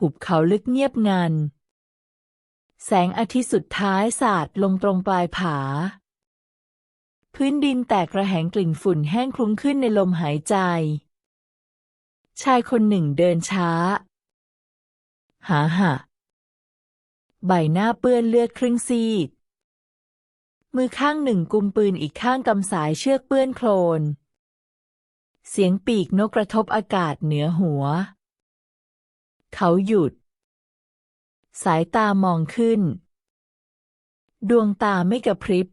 หุบเขาลึกเงียบงัน แสงอาทิตย์สุดท้ายสาดลงตรงปลายผา พื้นดินแตกระแหงกลิ่นฝุ่นแห้งคลุ้งขึ้นในลมหายใจ ชายคนหนึ่งเดินช้า หาหะใบหน้าเปื้อนเลือดครึ่งซีด มือข้างหนึ่งกุมปืนอีกข้างกำสายเชือกเปื้อนโคลน เสียงปีกนกกระทบอากาศเหนือหัว เขาหยุด สายตามองขึ้น ดวงตาไม่กระพริบ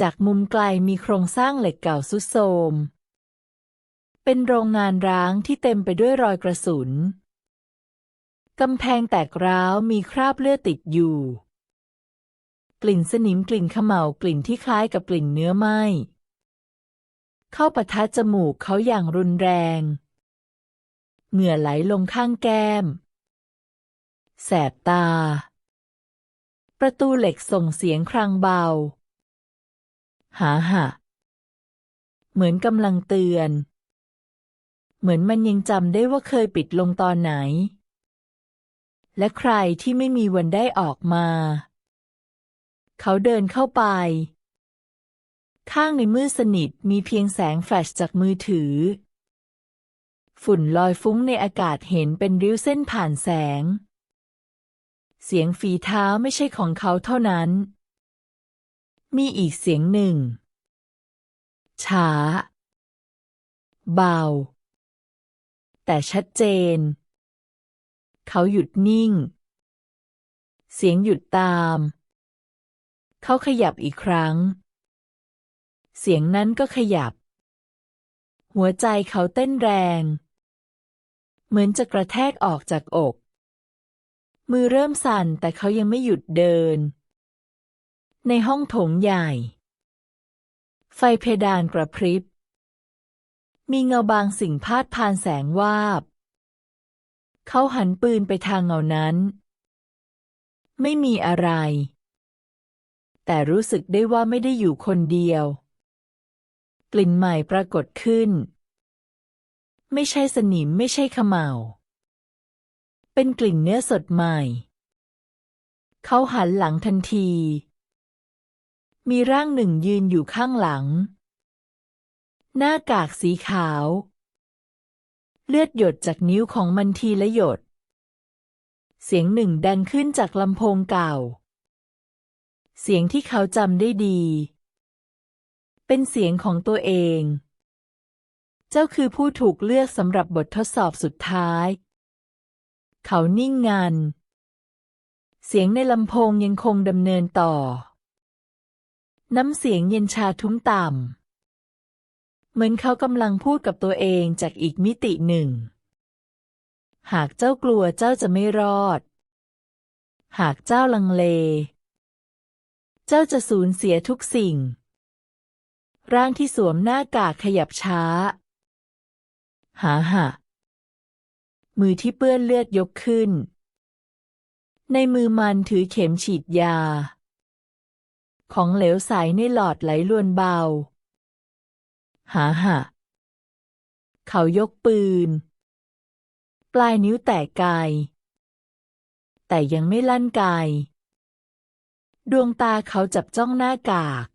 จากมุมไกลมีโครงสร้างเหล็กเก่าสุดโทรมเป็นโรงงานร้างที่เต็มไปด้วยรอยกระสุน กำแพงแตกร้าวมีคราบเลือดติดอยู่ กลิ่นสนิมกลิ่นขม่ากลิ่นที่คล้ายกับกลิ่นเนื้อไหม้ เข้าปะทะจมูกเขาอย่างรุนแรง เหงื่อไหลลงข้างแก้ม แสบตา ประตูเหล็กส่งเสียงครางเบา หาหะเหมือนกำลังเตือน เหมือนมันยังจำได้ว่าเคยปิดลงตอนไหน และใครที่ไม่มีวันได้ออกมา เขาเดินเข้าไป ข้างในมืดสนิทมีเพียงแสงแฟลชจากมือถือ ฝุ่นลอยฟุ้งในอากาศเห็นเป็นริ้วเส้นผ่านแสง เสียงฝีเท้าไม่ใช่ของเขาเท่านั้น มีอีกเสียงหนึ่ง ช้า เบา แต่ชัดเจน เขาหยุดนิ่ง เสียงหยุดตาม เขาขยับอีกครั้ง เสียงนั้นก็ขยับหัวใจเขาเต้นแรง เหมือนจะกระแทกออกจากอก มือเริ่มสั่นแต่เขายังไม่หยุดเดิน ในห้องโถงใหญ่ ไฟเพดานกระพริบ มีเงาบางสิ่งพาดผ่านแสงวาบ เขาหันปืนไปทางเงานั้น ไม่มีอะไร แต่รู้สึกได้ว่าไม่ได้อยู่คนเดียว กลิ่นใหม่ปรากฏขึ้น ไม่ใช่สนิมไม่ใช่ขมเหลาเป็นกลิ่นเนื้อสดใหม่ เขาหันหลังทันที มีร่างหนึ่งยืนอยู่ข้างหลัง หน้ากากสีขาว เลือดหยดจากนิ้วของมันทีละหยด เสียงหนึ่งดังขึ้นจากลำโพงเก่า เสียงที่เขาจำได้ดี เป็นเสียงของตัวเอง เจ้าคือผู้ถูกเลือกสำหรับบททดสอบสุดท้าย เขานิ่งงัน เสียงในลำโพงยังคงดำเนินต่อ น้ำเสียงเย็นชาทุ้มต่ำ เหมือนเขากำลังพูดกับตัวเองจากอีกมิติหนึ่ง หากเจ้ากลัวเจ้าจะไม่รอด หากเจ้าลังเล เจ้าจะสูญเสียทุกสิ่งร่างที่สวมหน้ากากขยับช้า หาหะมือที่เปื้อนเลือดยกขึ้น ในมือมันถือเข็มฉีดยา ของเหลวใสในหลอดไหลลวนเบา หาหะเขายกปืน ปลายนิ้วแตกไกแต่ยังไม่ลั่นไกลดวงตาเขาจับจ้องหน้ากาก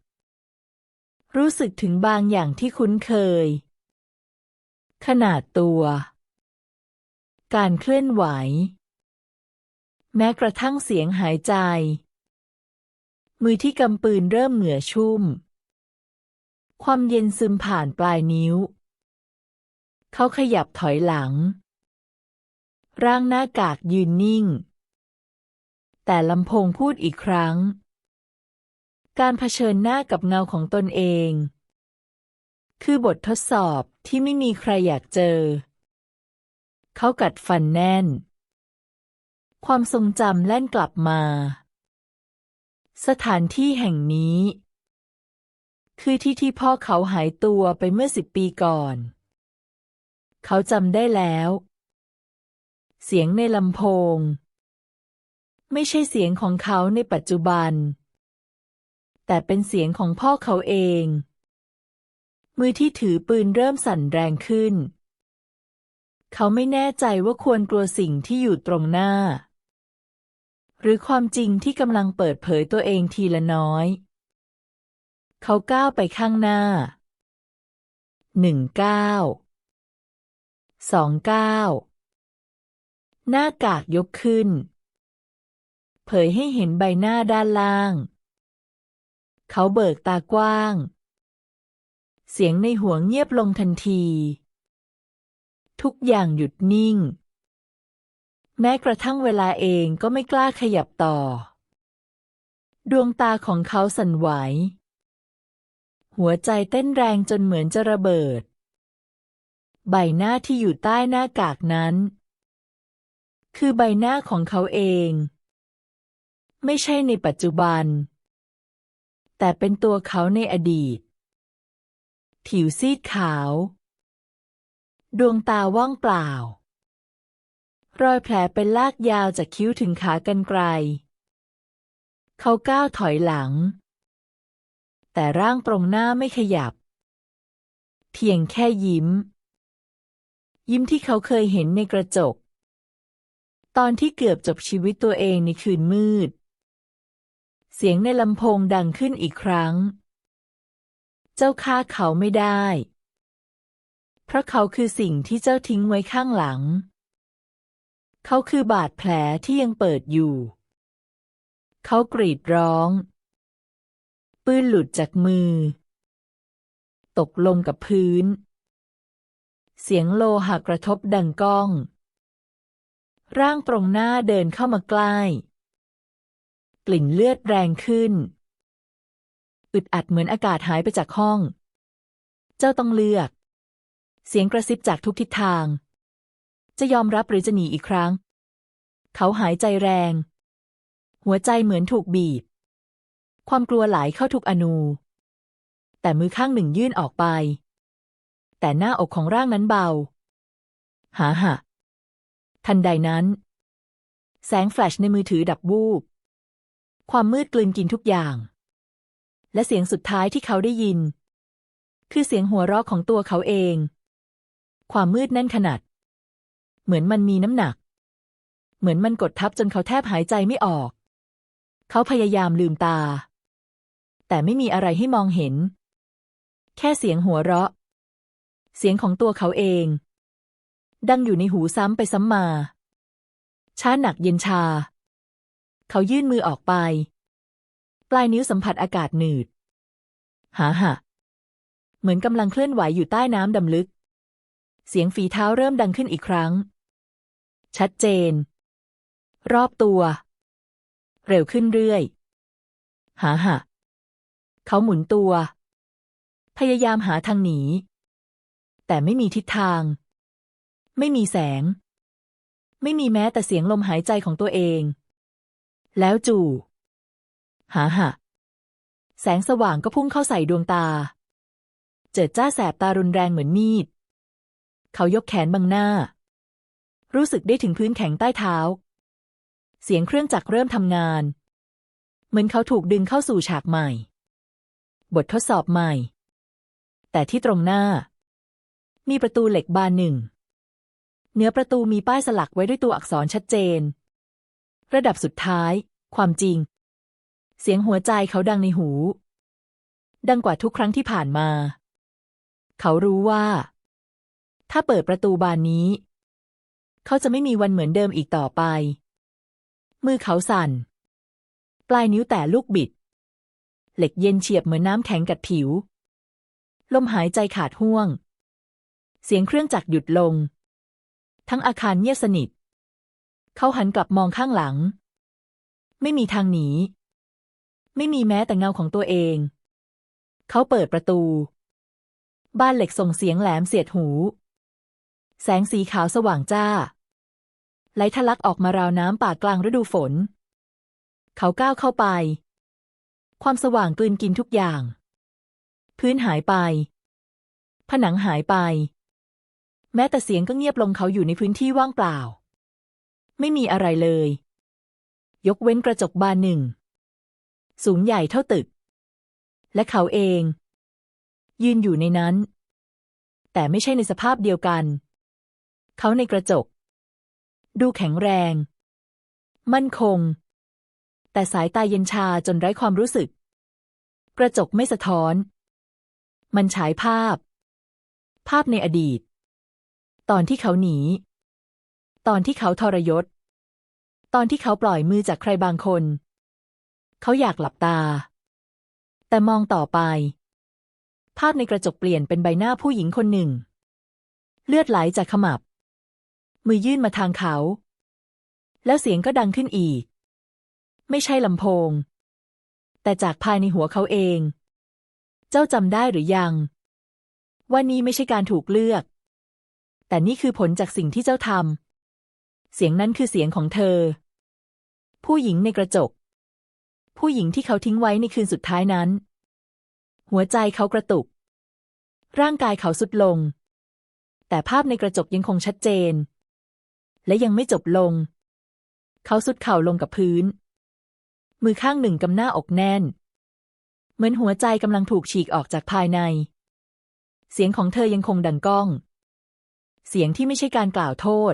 รู้สึกถึงบางอย่างที่คุ้นเคย ขนาดตัว การเคลื่อนไหว แม้กระทั่งเสียงหายใจ มือที่กำปืนเริ่มเหงื่อชุ่ม ความเย็นซึมผ่านปลายนิ้ว เขาขยับถอยหลัง ร่างหน้ากากยืนนิ่ง แต่ลำโพงพูดอีกครั้ง การเผชิญหน้ากับเงาของตนเอง คือบททดสอบที่ไม่มีใครอยากเจอ เขากัดฟันแน่น ความทรงจำแล่นกลับมา สถานที่แห่งนี้ คือที่ที่พ่อเขาหายตัวไปเมื่อสิบปีก่อน เขาจำได้แล้ว เสียงในลำโพง ไม่ใช่เสียงของเขาในปัจจุบัน แต่เป็นเสียงของพ่อเขาเอง มือที่ถือปืนเริ่มสั่นแรงขึ้น เขาไม่แน่ใจว่าควรกลัวสิ่งที่อยู่ตรงหน้า หรือความจริงที่กำลังเปิดเผยตัวเองทีละน้อย เขาก้าวไปข้างหน้าหนึ่งก้าวสองก้าวหน้ากากยกขึ้น เผยให้เห็นใบหน้าด้านล่าง เขาเบิกตากว้าง เสียงในหัวเงียบลงทันที ทุกอย่างหยุดนิ่ง แม้กระทั่งเวลาเองก็ไม่กล้าขยับต่อ ดวงตาของเขาสั่นไหว หัวใจเต้นแรงจนเหมือนจะระเบิด ใบหน้าที่อยู่ใต้หน้ากากนั้น คือใบหน้าของเขาเอง ไม่ใช่ในปัจจุบัน แต่เป็นตัวเขาในอดีต ผิวซีดขาว ดวงตาว่างเปล่า รอยแผลเป็นลากยาวจากคิ้วถึงขากรรไกร เขาก้าวถอยหลัง แต่ร่างตรงหน้าไม่ขยับ เพียงแค่ยิ้ม ยิ้มที่เขาเคยเห็นในกระจก ตอนที่เกือบจบชีวิตตัวเองในคืนมืด เสียงในลำโพงดังขึ้นอีกครั้ง เจ้าฆ่าเขาไม่ได้ เพราะเขาคือสิ่งที่เจ้าทิ้งไว้ข้างหลัง เขาคือบาดแผลที่ยังเปิดอยู่ เขากรีดร้อง ปืนหลุดจากมือ ตกลงกับพื้น เสียงโลหะกระทบดังก้อง ร่างตรงหน้าเดินเข้ามาใกล้ กลิ่นเลือดแรงขึ้น อึดอัดเหมือนอากาศหายไปจากห้อง เจ้าต้องเลือก เสียงกระซิบจากทุกทิศทาง จะยอมรับหรือจะหนีอีกครั้ง เขาหายใจแรง หัวใจเหมือนถูกบีบ ความกลัวไหลเข้าทุกอนู แต่มือข้างหนึ่งยื่นออกไป แต่หน้าอกของร่างนั้นเบา หาหะทันใดนั้น แสงแฟลชในมือถือดับวูบความมืดกลืนกินทุกอย่าง และเสียงสุดท้ายที่เขาได้ยิน คือเสียงหัวเราะของตัวเขาเอง ความมืดแน่นขนาด เหมือนมันมีน้ำหนัก เหมือนมันกดทับจนเขาแทบหายใจไม่ออก เขาพยายามลืมตา แต่ไม่มีอะไรให้มองเห็น แค่เสียงหัวเราะ เสียงของตัวเขาเอง ดังอยู่ในหูซ้ำไปซ้ำมาช้าหนักเย็นชา เขายื่นมือออกไป ปลายนิ้วสัมผัสอากาศหนืดหาหะเหมือนกำลังเคลื่อนไหวอยู่ใต้น้ำดำลึก เสียงฝีเท้าเริ่มดังขึ้นอีกครั้ง ชัดเจน รอบตัว เร็วขึ้นเรื่อย หาหะเขาหมุนตัว พยายามหาทางหนี แต่ไม่มีทิศทาง ไม่มีแสง ไม่มีแม้แต่เสียงลมหายใจของตัวเอง แล้วจู่ หาหะแสงสว่างก็พุ่งเข้าใส่ดวงตา เจิดจ้าแสบตารุนแรงเหมือนมีด เขายกแขนบังหน้า รู้สึกได้ถึงพื้นแข็งใต้เท้า เสียงเครื่องจักรเริ่มทำงาน เหมือนเขาถูกดึงเข้าสู่ฉากใหม่ บททดสอบใหม่ แต่ที่ตรงหน้า มีประตูเหล็กบานหนึ่งเนื้อประตูมีป้ายสลักไว้ด้วยตัวอักษรชัดเจน ระดับสุดท้าย ความจริง เสียงหัวใจเขาดังในหู ดังกว่าทุกครั้งที่ผ่านมา เขารู้ว่า ถ้าเปิดประตูบานนี้ เขาจะไม่มีวันเหมือนเดิมอีกต่อไป มือเขาสั่น ปลายนิ้วแต่ลูกบิด เหล็กเย็นเฉียบเหมือนน้ำแข็งกัดผิว ลมหายใจขาดห่วง เสียงเครื่องจักรหยุดลง ทั้งอาคารเงียบสนิท เขาหันกลับมองข้างหลัง ไม่มีทางหนี ไม่มีแม้แต่เงาของตัวเอง เขาเปิดประตู บ้านเหล็กส่งเสียงแหลมเสียดหู แสงสีขาวสว่างจ้า ไหลทะลักออกมาราวน้ำป่ากลางฤดูฝน เขาก้าวเข้าไป ความสว่างกลืนกินทุกอย่าง พื้นหายไป ผนังหายไป แม้แต่เสียงก็เงียบลงเขาอยู่ในพื้นที่ว่างเปล่า ไม่มีอะไรเลย ยกเว้นกระจกบานหนึ่ง สูงใหญ่เท่าตึก และเขาเอง ยืนอยู่ในนั้น แต่ไม่ใช่ในสภาพเดียวกัน เขาในกระจก ดูแข็งแรง มั่นคง แต่สายตาเย็นชาจนไร้ความรู้สึก กระจกไม่สะท้อน มันฉายภาพ ภาพในอดีต ตอนที่เขาหนี ตอนที่เขาทรยศ ตอนที่เขาปล่อยมือจากใครบางคน เขาอยากหลับตา แต่มองต่อไป ภาพในกระจกเปลี่ยนเป็นใบหน้าผู้หญิงคนหนึ่ง เลือดไหลจากขมับ มือยื่นมาทางเขา แล้วเสียงก็ดังขึ้นอีก ไม่ใช่ลำโพง แต่จากภายในหัวเขาเอง เจ้าจำได้หรือยัง ว่านี่ไม่ใช่การถูกเลือก แต่นี่คือผลจากสิ่งที่เจ้าทำเสียงนั้นคือเสียงของเธอ ผู้หญิงในกระจก ผู้หญิงที่เขาทิ้งไว้ในคืนสุดท้ายนั้น หัวใจเขากระตุก ร่างกายเขาสุดลง แต่ภาพในกระจกยังคงชัดเจน และยังไม่จบลง เขาสุดเข่าลงกับพื้น มือข้างหนึ่งกำหน้าอกแน่น เหมือนหัวใจกำลังถูกฉีกออกจากภายใน เสียงของเธอยังคงดังก้อง เสียงที่ไม่ใช่การกล่าวโทษ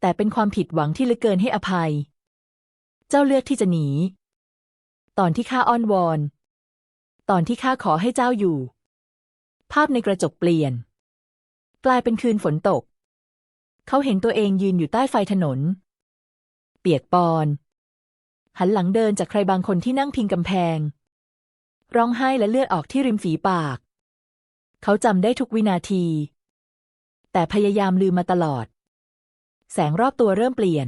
แต่เป็นความผิดหวังที่ลือเกินให้อภัย เจ้าเลือกที่จะหนี ตอนที่ข้าอ้อนวอน ตอนที่ข้าขอให้เจ้าอยู่ ภาพในกระจกเปลี่ยน กลายเป็นคืนฝนตก เขาเห็นตัวเองยืนอยู่ใต้ไฟถนน เปียกปอน หันหลังเดินจากใครบางคนที่นั่งพิงกำแพง ร้องไห้และเลือดออกที่ริมฝีปาก เขาจำได้ทุกวินาที แต่พยายามลืมมาตลอด แสงรอบตัวเริ่มเปลี่ยน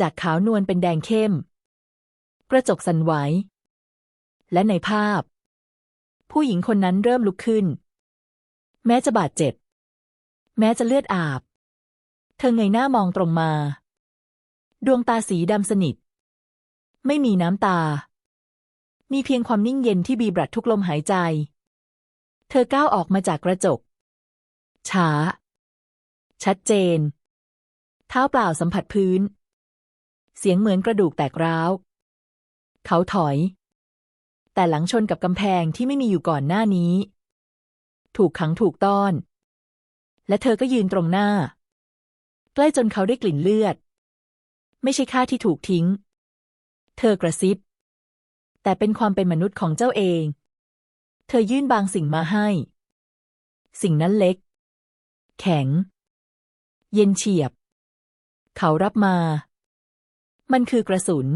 จากขาวนวลเป็นแดงเข้ม กระจกสั่นไหว และในภาพ ผู้หญิงคนนั้นเริ่มลุกขึ้น แม้จะบาดเจ็บ แม้จะเลือดอาบ เธอเงยหน้ามองตรงมา ดวงตาสีดำสนิท ไม่มีน้ำตา มีเพียงความนิ่งเย็นที่บีบรัดทุกลมหายใจ เธอก้าวออกมาจากกระจก ช้า ชัดเจน เท้าเปล่าสัมผัสพื้น เสียงเหมือนกระดูกแตกร้าว เขาถอย แต่หลังชนกับกำแพงที่ไม่มีอยู่ก่อนหน้านี้ ถูกขังถูกต้อน และเธอก็ยืนตรงหน้า ใกล้จนเขาได้กลิ่นเลือด ไม่ใช่ค่าที่ถูกทิ้ง เธอกระซิบ แต่เป็นความเป็นมนุษย์ของเจ้าเอง เธอยื่นบางสิ่งมาให้ สิ่งนั้นเล็ก แข็ง เย็นเฉียบ เขารับมา มันคือกระสุน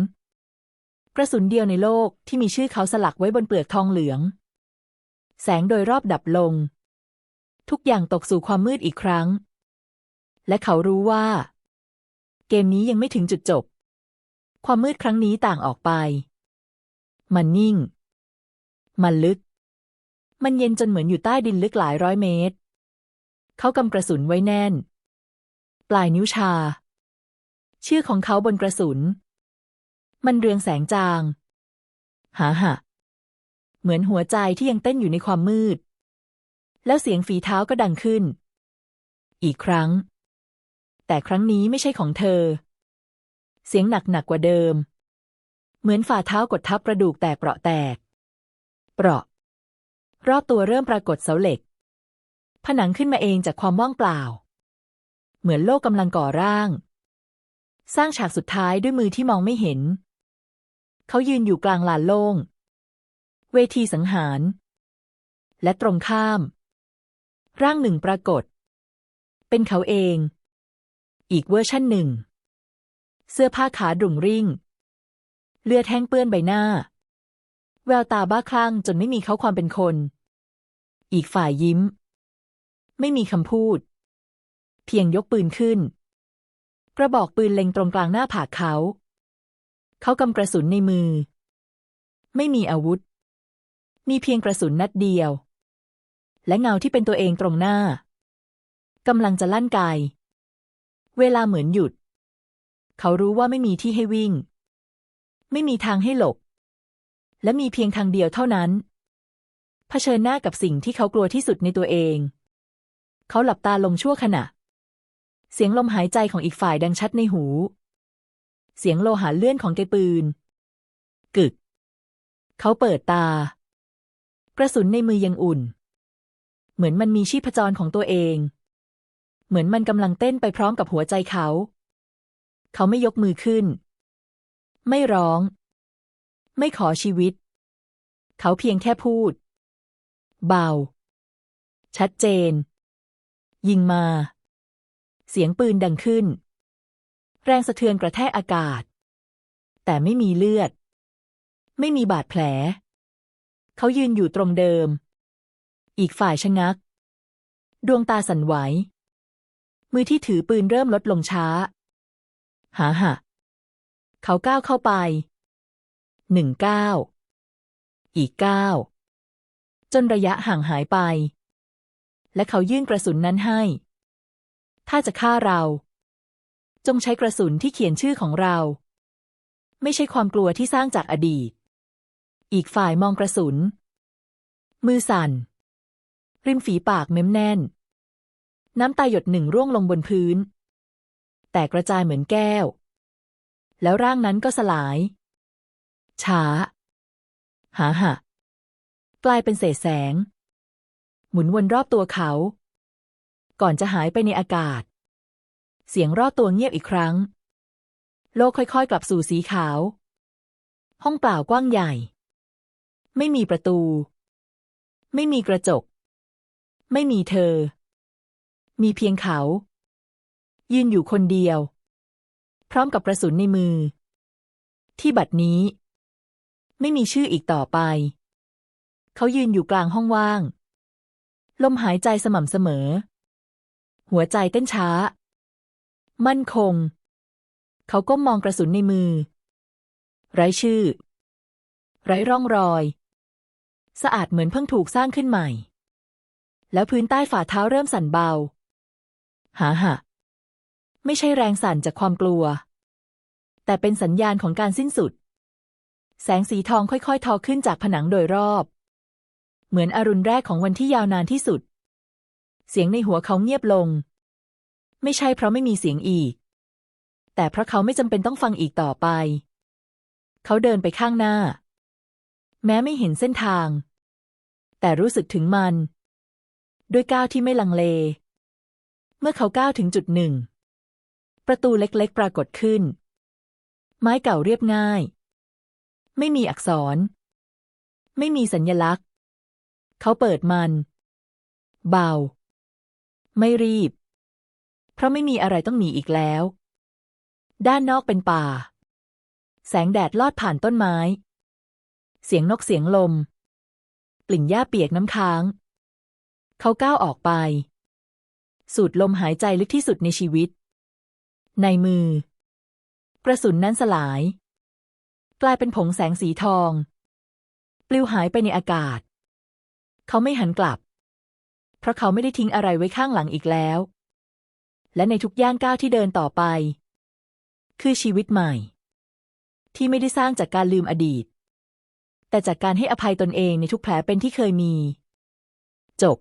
กระสุนเดียวในโลกที่มีชื่อเขาสลักไว้บนเปลือกทองเหลือง แสงโดยรอบดับลง ทุกอย่างตกสู่ความมืดอีกครั้ง และเขารู้ว่า เกมนี้ยังไม่ถึงจุดจบ ความมืดครั้งนี้ต่างออกไป มันนิ่ง มันลึก มันเย็นจนเหมือนอยู่ใต้ดินลึกหลายร้อยเมตร เขากำกระสุนไว้แน่น ปลายนิ้วชา ชื่อของเขาบนกระสุน มันเรืองแสงจาง หาหะเหมือนหัวใจที่ยังเต้นอยู่ในความมืด แล้วเสียงฝีเท้าก็ดังขึ้น อีกครั้ง แต่ครั้งนี้ไม่ใช่ของเธอ เสียงหนักหนักกว่าเดิม เหมือนฝ่าเท้ากดทับกระดูกแตกเปราะแตก เปราะ รอบตัวเริ่มปรากฏเสาเหล็ก ผนังขึ้นมาเองจากความว่างเปล่า เหมือนโลกกำลังก่อร่าง สร้างฉากสุดท้ายด้วยมือที่มองไม่เห็น เขายืนอยู่กลางลานโล่ง เวทีสังหาร และตรงข้าม ร่างหนึ่งปรากฏ เป็นเขาเอง อีกเวอร์ชั่นหนึ่ง เสื้อผ้าขาดุ่งริ่ง เลือดแห้งเปื้อนใบหน้า แววตาบ้าคลั่งจนไม่มีเขาความเป็นคน อีกฝ่ายยิ้ม ไม่มีคำพูด เพียงยกปืนขึ้น กระบอกปืนเล็งตรงกลางหน้าผากเขา เขากำกระสุนในมือ ไม่มีอาวุธ มีเพียงกระสุนนัดเดียว และเงาที่เป็นตัวเองตรงหน้ากำลังจะลั่นไกเวลาเหมือนหยุด เขารู้ว่าไม่มีที่ให้วิ่ง ไม่มีทางให้หลบ และมีเพียงทางเดียวเท่านั้น เผชิญหน้ากับสิ่งที่เขากลัวที่สุดในตัวเอง เขาหลับตาลงชั่วขณะ เสียงลมหายใจของอีกฝ่ายดังชัดในหู เสียงโลหะเลื่อนของไกปืน กึก เขาเปิดตา กระสุนในมือยังอุ่น เหมือนมันมีชีพจรของตัวเอง เหมือนมันกำลังเต้นไปพร้อมกับหัวใจเขา เขาไม่ยกมือขึ้น ไม่ร้อง ไม่ขอชีวิต เขาเพียงแค่พูด เบา ชัดเจน ยิงมา เสียงปืนดังขึ้น แรงสะเทือนกระแทกอากาศ แต่ไม่มีเลือด ไม่มีบาดแผล เขายืนอยู่ตรงเดิม อีกฝ่ายชะงัก ดวงตาสั่นไหว มือที่ถือปืนเริ่มลดลงช้า หาหะเขาก้าวเข้าไป หนึ่งก้าว อีกก้าว จนระยะห่างหายไป และเขายื่นกระสุนนั้นให้ ถ้าจะฆ่าเรา จงใช้กระสุนที่เขียนชื่อของเรา ไม่ใช่ความกลัวที่สร้างจากอดีต อีกฝ่ายมองกระสุน มือสั่น ริมฝีปากเม้มแน่น น้ำตาหยดหนึ่งร่วงลงบนพื้น แต่กระจายเหมือนแก้ว แล้วร่างนั้นก็สลาย ช้า หาหะกลายเป็นเศษแสง หมุนวนรอบตัวเขา ก่อนจะหายไปในอากาศ เสียงรอบตัวเงียบอีกครั้ง โลกค่อยๆ กลับสู่สีขาว ห้องเปล่ากว้างใหญ่ ไม่มีประตู ไม่มีกระจก ไม่มีเธอ มีเพียงเขา ยืนอยู่คนเดียว พร้อมกับกระสุนในมือ ที่บัดนี้ ไม่มีชื่ออีกต่อไป เขายืนอยู่กลางห้องว่าง ลมหายใจสม่ำเสมอ หัวใจเต้นช้า มั่นคง เขาก้มมองกระสุนในมือ ไร้ชื่อ ไร้ร่องรอย สะอาดเหมือนเพิ่งถูกสร้างขึ้นใหม่ แล้วพื้นใต้ฝ่าเท้าเริ่มสั่นเบา หาหะ ไม่ใช่แรงสั่นจากความกลัว แต่เป็นสัญญาณของการสิ้นสุด แสงสีทองค่อยๆ ทอขึ้นจากผนังโดยรอบ เหมือนอรุณแรกของวันที่ยาวนานที่สุด เสียงในหัวเขาเงียบลง ไม่ใช่เพราะไม่มีเสียงอีก แต่เพราะเขาไม่จำเป็นต้องฟังอีกต่อไป เขาเดินไปข้างหน้า แม้ไม่เห็นเส้นทาง แต่รู้สึกถึงมัน ด้วยก้าวที่ไม่ลังเล เมื่อเขาก้าวถึงจุดหนึ่ง ประตูเล็กๆ ปรากฏขึ้น ไม้เก่าเรียบง่าย ไม่มีอักษร ไม่มีสัญญลักษณ์ เขาเปิดมัน เบา ไม่รีบ ราะไม่มีอะไรต้องหนีอีกแล้ว ด้านนอกเป็นป่า แสงแดดลอดผ่านต้นไม้ เสียงนกเสียงลม กลิ่นหญ้าเปียกน้ำค้าง เขาก้าวออกไป สูดลมหายใจลึกที่สุดในชีวิต ในมือ กระสุนนั้นสลาย กลายเป็นผงแสงสีทอง ปลิวหายไปในอากาศ เขาไม่หันกลับ เพราะเขาไม่ได้ทิ้งอะไรไว้ข้างหลังอีกแล้ว และในทุกย่างก้าวที่เดินต่อไป คือชีวิตใหม่ ที่ไม่ได้สร้างจากการลืมอดีต แต่จากการให้อภัยตนเองในทุกแผลเป็นที่เคยมี จบ